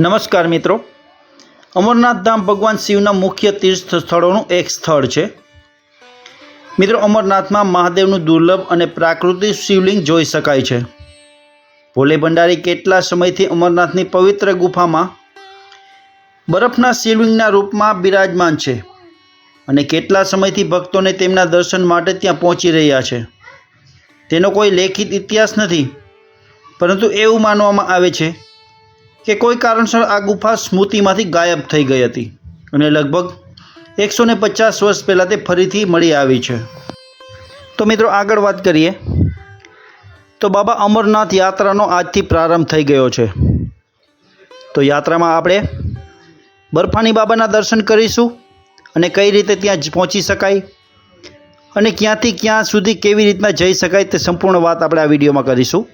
નમસ્કાર મિત્રો. અમરનાથ ધામ ભગવાન શિવના મુખ્ય તીર્થ સ્થળોનું એક સ્થળ છે. મિત્રો, અમરનાથમાં મહાદેવનું દુર્લભ અને પ્રાકૃતિક શિવલિંગ જોઈ શકાય છે. ભોલે ભંડારી કેટલા સમયથી અમરનાથની પવિત્ર ગુફામાં બરફના શિવલિંગના રૂપમાં બિરાજમાન છે અને કેટલા સમયથી ભક્તોને તેમના દર્શન માટે ત્યાં પહોંચી રહ્યા છે. તેનો કોઈ લેખિત ઇતિહાસ નથી, પરંતુ એવું માનવામાં આવે છે કે કોઈ કારણસર આ ગુફા સ્મૃતિમાંથી ગાયબ થઈ ગઈ હતી અને લગભગ એકસો ને પચાસ વર્ષ પહેલાં તે ફરીથી મળી આવી છે. તો મિત્રો આગળ વાત કરીએ. તો બાબા અમરનાથ યાત્રાનો આજથી પ્રારંભ થઈ ગયો છે. તો યાત્રામાં આપણે બરફાની બાબાના દર્શન કરીશું અને કઈ રીતે ત્યાં પહોંચી શકાય અને ક્યાંથી ક્યાં સુધી કેવી રીતના જઈ શકાય તે સંપૂર્ણ વાત આપણે આ વિડીયોમાં કરીશું.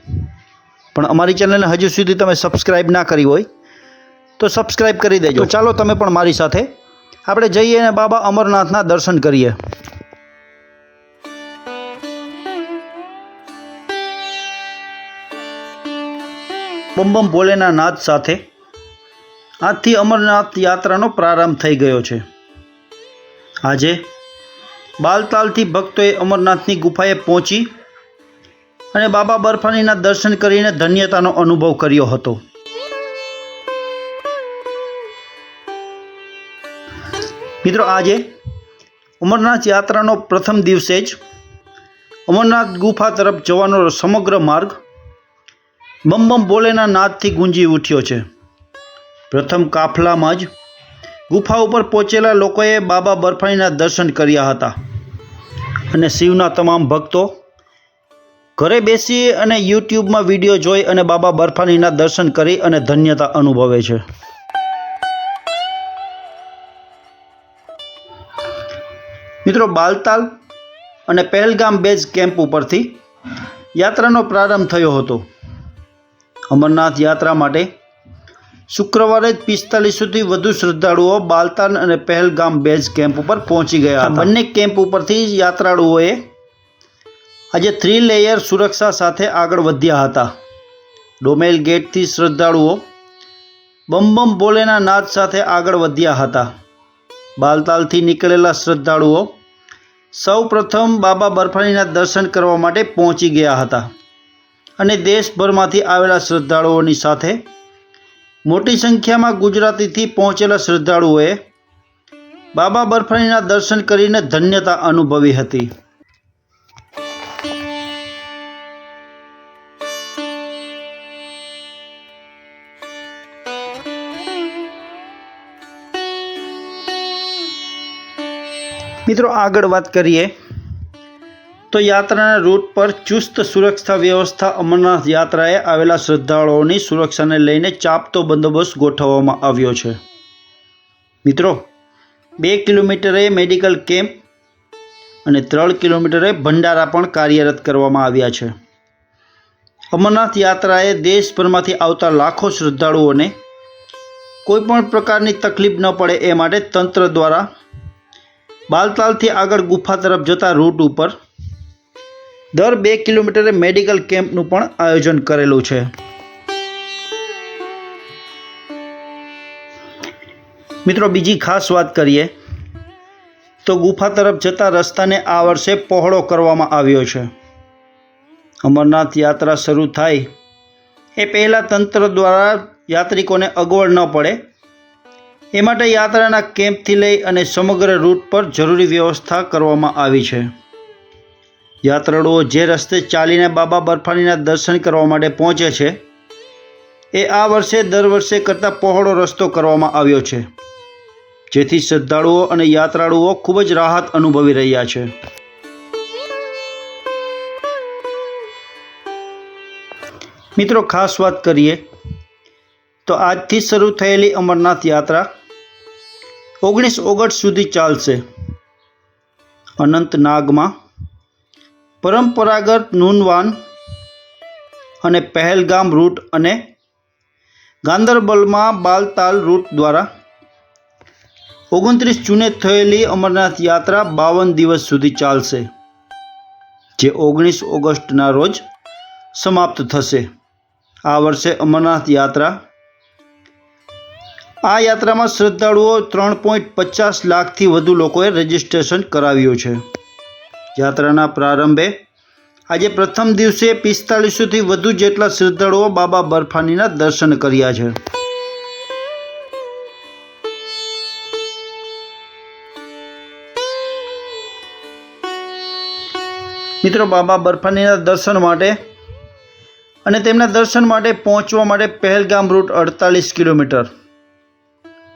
પણ અમારી ચેનલને હજુ સુધી તમે સબસ્ક્રાઈબ ના કરી હોય તો સબસ્ક્રાઈબ કરી દેજો. ચાલો તમે પણ મારી સાથે આપણે જઈએ અને બાબા અમરનાથના દર્શન કરીએ. બમ ભોલેના નાદ સાથે આજથી અમરનાથ યાત્રાનો પ્રારંભ થઈ ગયો છે. આજે બાલતાલથી ભક્તોએ અમરનાથની ગુફાએ પહોંચી અને બાબા બર્ફાનીના દર્શન કરીને ધન્યતાનો અનુભવ કર્યો હતો. મિત્રો, આજે અમરનાથ યાત્રાનો પ્રથમ દિવસે જ અમરનાથ ગુફા તરફ જવાનો સમગ્ર માર્ગ બમ બમ બોલેના નાદથી ગુંજી ઉઠ્યો છે. પ્રથમ કાફલામાં જ ગુફા ઉપર પહોંચેલા લોકોએ બાબા બર્ફાનીના દર્શન કર્યા હતા. અને શિવના તમામ ભક્તો ઘરે બેસી અને યુટ્યુબમાં વીડિયો જોઈ અને બાબા બર્ફાનીના દર્શન કરી અને ધન્યતા અનુભવે છે. મિત્રો બાલતાલ અને પહેલગામ બેઝ કેમ્પ ઉપરથી યાત્રાનો પ્રારંભ થયો હતો. અમરનાથ યાત્રા માટે શુક્રવારે જ પિસ્તાલીસોથી વધુ શ્રદ્ધાળુઓ બાલતાલ અને પહેલગામ બેઝ કેમ્પ ઉપર પહોંચી ગયા હતા. બંને કેમ્પ ઉપરથી યાત્રાળુઓએ આજે થ્રી લેયર સુરક્ષા સાથે આગળ વધ્યા હતા. ડોમેલ ગેટથી શ્રદ્ધાળુઓ બમ બમ બોલેના નાદ સાથે આગળ વધ્યા હતા. બાલતાલથી નીકળેલા શ્રદ્ધાળુઓ સૌ પ્રથમ બાબા બર્ફાનીના દર્શન કરવા માટે પહોંચી ગયા હતા અને દેશભરમાંથી આવેલા શ્રદ્ધાળુઓની સાથે મોટી સંખ્યામાં ગુજરાતીથી પહોંચેલા શ્રદ્ધાળુઓએ બાબા બર્ફાનીના દર્શન કરીને ધન્યતા અનુભવી હતી. મિત્રો આગળ વાત કરીએ તો યાત્રાના રૂટ પર ચુસ્ત સુરક્ષા વ્યવસ્થા અમરનાથ યાત્રાએ આવેલા શ્રદ્ધાળુઓની સુરક્ષાને લઈને ચાપતો બંદોબસ્ત ગોઠવવામાં આવ્યો છે. મિત્રો, બે કિલોમીટરે મેડિકલ કેમ્પ અને ત્રણ કિલોમીટરે ભંડારા પણ કાર્યરત કરવામાં આવ્યા છે. અમરનાથ યાત્રાએ દેશભરમાંથી આવતા લાખો શ્રદ્ધાળુઓને કોઈપણ પ્રકારની તકલીફ ન પડે એ માટે તંત્ર દ્વારા બાલતાલથી આગળ ગુફા તરફ જતા રૂટ ઉપર દર બે કિલોમીટરે મેડિકલ કેમ્પનું પણ આયોજન કરેલું છે. મિત્રો, બીજી ખાસ વાત કરીએ તો ગુફા તરફ જતા રસ્તાને આ વર્ષે પહોળો કરવામાં આવ્યો છે. અમરનાથ યાત્રા શરૂ થાય એ પહેલાં તંત્ર દ્વારા યાત્રિકોને અગવડ ન પડે એ માટે યાત્રાના કેમ્પથી લઈ અને સમગ્ર રૂટ પર જરૂરી વ્યવસ્થા કરવામાં આવી છે. યાત્રાળુઓ જે રસ્તે ચાલીને બાબા બર્ફાનીના દર્શન કરવા માટે પહોંચે છે, એ આ વર્ષે દર વર્ષે કરતાં પહોળો રસ્તો કરવામાં આવ્યો છે. જેથી શ્રદ્ધાળુઓ અને યાત્રાળુઓ ખૂબ જ રાહત અનુભવી રહ્યા છે. મિત્રો, ખાસ વાત કરીએ તો આજથી શરૂ થયેલી અમરનાથ યાત્રા ઓગણીસ ઓગસ્ટ સુધી ચાલશે. અનંતનાગમાં પરંપરાગત નૂનવાન અને પહેલગામ રૂટ અને ગાંદરબલમાં બાલતાલ રૂટ દ્વારા ઓગણત્રીસ જૂને થયેલી અમરનાથ યાત્રા બાવન દિવસ સુધી ચાલશે, જે ઓગણીસ ઓગસ્ટના રોજ સમાપ્ત થશે. આ વર્ષે અમરનાથ યાત્રા આ યાત્રામાં શ્રદ્ધાળુઓ ત્રણ પોઈન્ટ પચાસ લાખથી વધુ લોકોએ રજીસ્ટ્રેશન કરાવ્યું છે. યાત્રાના પ્રારંભે આજે પ્રથમ દિવસે પિસ્તાલીસોથી વધુ જેટલા શ્રદ્ધાળુઓ બાબા બર્ફાનીના દર્શન કર્યા છે. મિત્રો, બાબા બર્ફાનીના દર્શન માટે અને તેમના દર્શન માટે પહોંચવા માટે પહેલગામ રૂટ અડતાલીસ કિલોમીટર.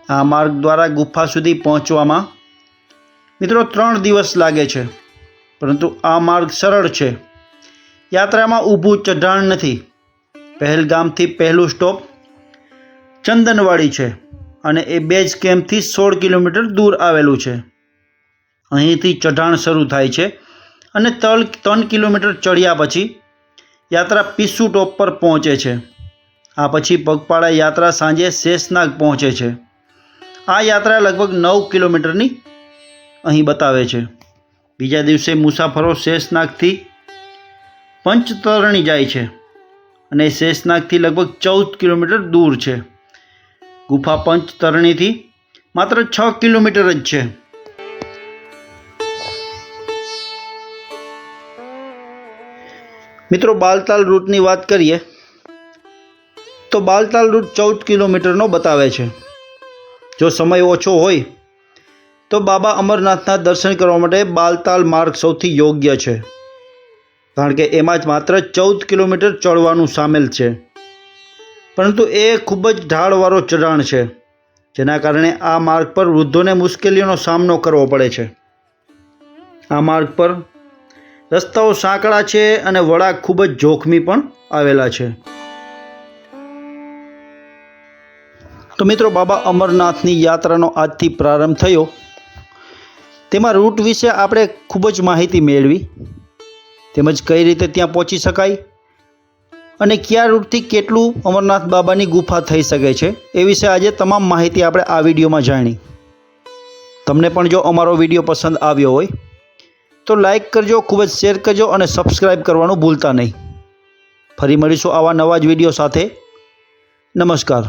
આ માર્ગ દ્વારા ગુફા સુધી પહોંચવામાં. મિત્રો, ત્રણ દિવસ લાગે છે, પરંતુ આ માર્ગ સરળ છે. યાત્રામાં ઊભું ચઢાણ નથી. પહેલગામથી પહેલું સ્ટોપ ચંદનવાડી છે અને એ બેઝ કેમ્પથી સોળ કિલોમીટર દૂર આવેલું છે. અહીંથી ચઢાણ શરૂ થાય છે અને તલ ત્રણ કિલોમીટર ચડ્યા પછી યાત્રા પિસ્સુ ટોપ પર પહોંચે છે. આ પછી પગપાળા યાત્રા સાંજે શેષનાગ પહોંચે છે. આ યાત્રા લગભગ નવ કિલોમીટરની અહીં બતાવે છે. બીજા દિવસે મુસાફરો શેષનાગથી પંચતરણી જાય છે અને શેષનાગથી લગભગ ચૌદ કિલોમીટર દૂર છે. ગુફા પંચતરણીથી માત્ર છ કિલોમીટર જ છે. મિત્રો, બાલતાલ રૂટની વાત કરીએ તો બાલતાલ રૂટ ચૌદ કિલોમીટરનો બતાવે છે. જો સમય ઓછો હોય, તો બાબા અમરનાથના દર્શન કરવા માટે બાલતાલ માર્ગ સૌથી યોગ્ય છે. કારણ કે એમાં જ માત્ર ચૌદ કિલોમીટર ચડવાનું સામેલ છે. પરંતુ એ ખૂબ જ ઢાળવાળો ચઢાણ છે, જેના કારણે આ માર્ગ પર વૃદ્ધોને મુશ્કેલીઓનો સામનો કરવો પડે છે. આ માર્ગ પર રસ્તાઓ સાંકડા છે અને વળા ખૂબ જ જોખમી પણ આવેલા છે. તો મિત્રો બાબા અમરનાથની યાત્રાનો આજથી પ્રારંભ થયો. તેમાં રૂટ વિશે આપણે ખૂબ જ માહિતી મેળવી. તેમજ કઈ રીતે ત્યાં પહોંચી શકાય અને કયા રૂટથી કેટલું અમરનાથ બાબાની ગુફા થઈ શકે છે એ વિશે આજે તમામ માહિતી આપણે આ વિડીયોમાં જાણી. તમને પણ જો અમારો વીડિયો પસંદ આવ્યો હોય, તો લાઈક કરજો, ખૂબ જ શેર કરજો અને સબસ્ક્રાઈબ કરવાનું ભૂલતા નહીં. ફરી મળીશું આવા નવા જ વીડિયો સાથે. નમસ્કાર.